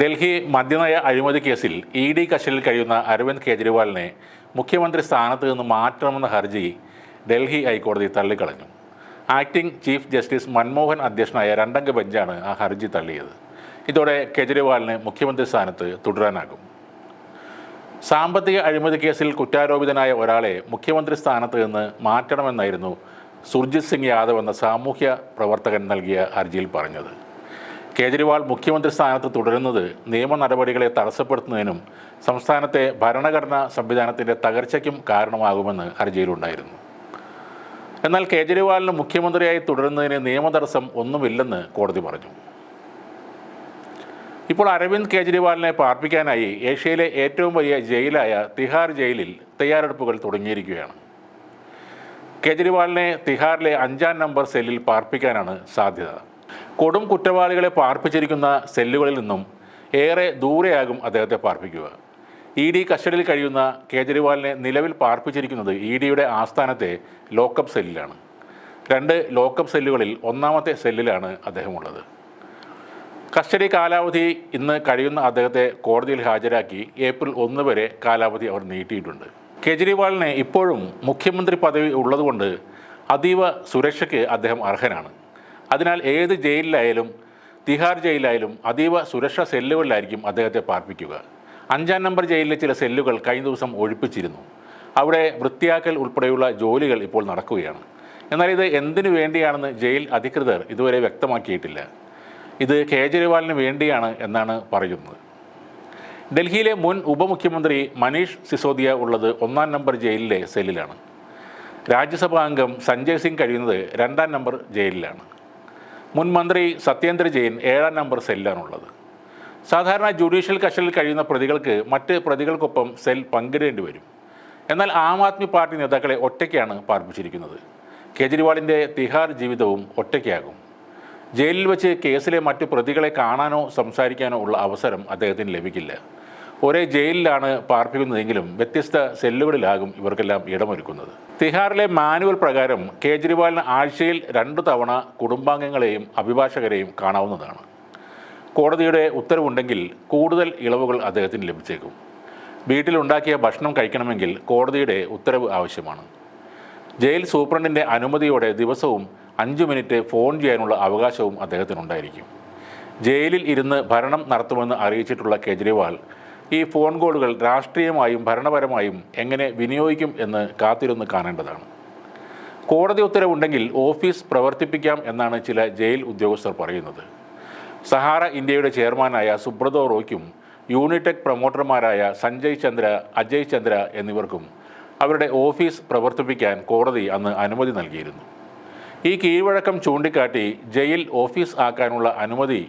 ഡൽഹി മദ്യനയ അഴിമതി കേസിൽ E D കസ്റ്റഡിയിൽ കഴിയുന്ന അരവിന്ദ് കെജ്രിവാളിനെ മുഖ്യമന്ത്രി സ്ഥാനത്ത് നിന്ന് മാറ്റണമെന്ന ഹർജി ഡൽഹി ഹൈക്കോടതി തള്ളിക്കളഞ്ഞു. ആക്ടിംഗ് ചീഫ് ജസ്റ്റിസ് മൻമോഹൻ അധ്യക്ഷനായ രണ്ടംഗ ബെഞ്ചാണ് ആ ഹർജി തള്ളിയത്. ഇതോടെ കെജ്രിവാളിന് മുഖ്യമന്ത്രി സ്ഥാനത്ത് തുടരാനാകും. സാമ്പത്തിക അഴിമതി കേസിൽ കുറ്റാരോപിതനായ ഒരാളെ മുഖ്യമന്ത്രി സ്ഥാനത്ത് നിന്ന് മാറ്റണമെന്നായിരുന്നു സുർജിത് സിംഗ് യാദവ് എന്ന സാമൂഹ്യ പ്രവർത്തകൻ നൽകിയ ഹർജിയിൽ പറഞ്ഞത്. കേജ്രിവാൾ മുഖ്യമന്ത്രി സ്ഥാനത്ത് തുടരുന്നത് നിയമ നടപടികളെ തടസ്സപ്പെടുത്തുന്നതിനും സംസ്ഥാനത്തെ ഭരണഘടനാ സംവിധാനത്തിന്റെ തകർച്ചയ്ക്കും കാരണമാകുമെന്ന് ഹർജിയിലുണ്ടായിരുന്നു. എന്നാൽ കേജ്രിവാളിന് മുഖ്യമന്ത്രിയായി തുടരുന്നതിന് നിയമതടസ്സം ഒന്നുമില്ലെന്ന് കോടതി പറഞ്ഞു. ഇപ്പോൾ അരവിന്ദ് കേജ്രിവാളിനെ പാർപ്പിക്കാനായി ഏഷ്യയിലെ ഏറ്റവും വലിയ ജയിലായ തിഹാർ ജയിലിൽ തയ്യാറെടുപ്പുകൾ തുടങ്ങിയിരിക്കുകയാണ്. കേജ്രിവാളിനെ തിഹാറിലെ അഞ്ചാം നമ്പർ സെല്ലിൽ പാർപ്പിക്കാനാണ് സാധ്യത. കൊടും കുറ്റവാളികളെ പാർപ്പിച്ചിരിക്കുന്ന സെല്ലുകളിൽ നിന്നും ഏറെ ദൂരെയാകും അദ്ദേഹത്തെ പാർപ്പിക്കുക. ഇ ഡി കസ്റ്റഡിയിൽ കഴിയുന്ന കേജ്രിവാളിനെ നിലവിൽ പാർപ്പിച്ചിരിക്കുന്നത് ഇ ഡിയുടെ ആസ്ഥാനത്തെ ലോക്കപ്പ് സെല്ലിലാണ്. രണ്ട് ലോക്കപ്പ് സെല്ലുകളിൽ ഒന്നാമത്തെ സെല്ലിലാണ് അദ്ദേഹമുള്ളത്. കസ്റ്റഡി കാലാവധി ഇന്ന് കഴിയുന്ന അദ്ദേഹത്തെ കോടതിയിൽ ഹാജരാക്കി ഏപ്രിൽ ഒന്ന് വരെ കാലാവധി അവർ നീട്ടിയിട്ടുണ്ട്. കേജ്രിവാളിനെ ഇപ്പോഴും മുഖ്യമന്ത്രി പദവി ഉള്ളതുകൊണ്ട് അതീവ സുരക്ഷയ്ക്ക് അദ്ദേഹം അർഹനാണ്. അതിനാൽ ഏത് ജയിലിലായാലും തിഹാർ ജയിലിലായാലും അതീവ സുരക്ഷാ സെല്ലുകളിലായിരിക്കും അദ്ദേഹത്തെ പാർപ്പിക്കുക. അഞ്ചാം നമ്പർ ജയിലിലെ ചില സെല്ലുകൾ കഴിഞ്ഞ ദിവസം ഒഴിപ്പിച്ചിരുന്നു. അവിടെ വൃത്തിയാക്കൽ ഉൾപ്പെടെയുള്ള ജോലികൾ ഇപ്പോൾ നടക്കുകയാണ്. എന്നാൽ ഇത് എന്തിനു വേണ്ടിയാണെന്ന് ജയിൽ അധികൃതർ ഇതുവരെ വ്യക്തമാക്കിയിട്ടില്ല. ഇത് കേജ്രിവാളിന് വേണ്ടിയാണ് എന്നാണ് പറയുന്നത്. ഡൽഹിയിലെ മുൻ ഉപമുഖ്യമന്ത്രി മനീഷ് സിസോദിയ ഉള്ളത് ഒന്നാം നമ്പർ ജയിലിലെ സെല്ലിലാണ്. രാജ്യസഭാ അംഗം സഞ്ജയ് സിംഗ് കഴിയുന്നത് രണ്ടാം നമ്പർ ജയിലിലാണ്. മുൻ മന്ത്രി സത്യേന്ദ്ര ജെയിൻ ഏഴാം നമ്പർ സെല്ലാണുള്ളത്. സാധാരണ ജുഡീഷ്യൽ കസ്റ്റഡിയിൽ കഴിയുന്ന പ്രതികൾക്ക് മറ്റ് പ്രതികൾക്കൊപ്പം സെൽ പങ്കിടേണ്ടി വരും. എന്നാൽ ആം ആദ്മി പാർട്ടി നേതാക്കളെ ഒറ്റയ്ക്കാണ് പാർപ്പിച്ചിരിക്കുന്നത്. കേജ്രിവാളിന്റെ തിഹാർ ജീവിതവും ഒറ്റയ്ക്കാകും. ജയിലിൽ വെച്ച് കേസിലെ മറ്റ് പ്രതികളെ കാണാനോ സംസാരിക്കാനോ ഉള്ള അവസരം അദ്ദേഹത്തിന് ലഭിക്കില്ല. ഒരേ ജയിലിലാണ് പാർപ്പിക്കുന്നതെങ്കിലും വ്യത്യസ്ത സെല്ലുകളിലാകും ഇവർക്കെല്ലാം ഇടമൊരുക്കുന്നത്. തിഹാറിലെ മാനുവൽ പ്രകാരം കേജ്രിവാളിന് ആഴ്ചയിൽ രണ്ടു തവണ കുടുംബാംഗങ്ങളെയും അഭിഭാഷകരെയും കാണാവുന്നതാണ്. കോടതിയുടെ ഉത്തരവുണ്ടെങ്കിൽ കൂടുതൽ ഇളവുകൾ അദ്ദേഹത്തിന് ലഭിച്ചേക്കും. വീട്ടിലുണ്ടാക്കിയ ഭക്ഷണം കഴിക്കണമെങ്കിൽ കോടതിയുടെ ഉത്തരവ് ആവശ്യമാണ്. ജയിൽ സൂപ്രണ്ടിന്റെ അനുമതിയോടെ ദിവസവും അഞ്ച് മിനിറ്റ് ഫോൺ ചെയ്യാനുള്ള അവകാശവും അദ്ദേഹത്തിനുണ്ടായിരിക്കും. ജയിലിൽ ഇരുന്ന് ഭരണം നടത്തുമെന്ന് അറിയിച്ചിട്ടുള്ള കേജ്രിവാൾ ഈ ഫോൺ കോളുകൾ രാഷ്ട്രീയമായും ഭരണപരമായും എങ്ങനെ വിനിയോഗിക്കും എന്ന് കാത്തിരുന്ന് കാണേണ്ടതാണ്. കോടതി ഉത്തരവുണ്ടെങ്കിൽ ഓഫീസ് പ്രവർത്തിപ്പിക്കാം എന്നാണ് ചില ജയിൽ ഉദ്യോഗസ്ഥർ പറയുന്നത്. സഹാറ ഇന്ത്യയുടെ ചെയർമാനായ സുബ്രതോ റോയ്ക്കും യൂണിടെക് പ്രൊമോട്ടർമാരായ സഞ്ജയ് ചന്ദ്ര അജയ് ചന്ദ്ര എന്നിവർക്കും അവരുടെ ഓഫീസ് പ്രവർത്തിപ്പിക്കാൻ കോടതി അന്ന് അനുമതി നൽകിയിരുന്നു. ഈ കീഴ്വഴക്കം ചൂണ്ടിക്കാട്ടി ജയിൽ ഓഫീസ് ആക്കാനുള്ള അനുമതി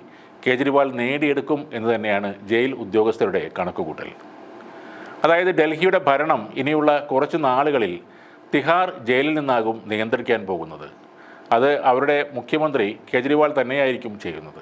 കേജ്രിവാൾ നേടിയെടുക്കും എന്ന് തന്നെയാണ് ജയിൽ ഉദ്യോഗസ്ഥരുടെ കണക്കുകൂട്ടൽ. അതായത് ഡൽഹിയുടെ ഭരണം ഇനിയുള്ള കുറച്ച് നാളുകളിൽ തിഹാർ ജയിലിൽ നിന്നാകും നിയന്ത്രിക്കാൻ പോകുന്നത്. അത് അവരുടെ മുഖ്യമന്ത്രി കേജ്രിവാൾ തന്നെയായിരിക്കും ചെയ്യുന്നത്.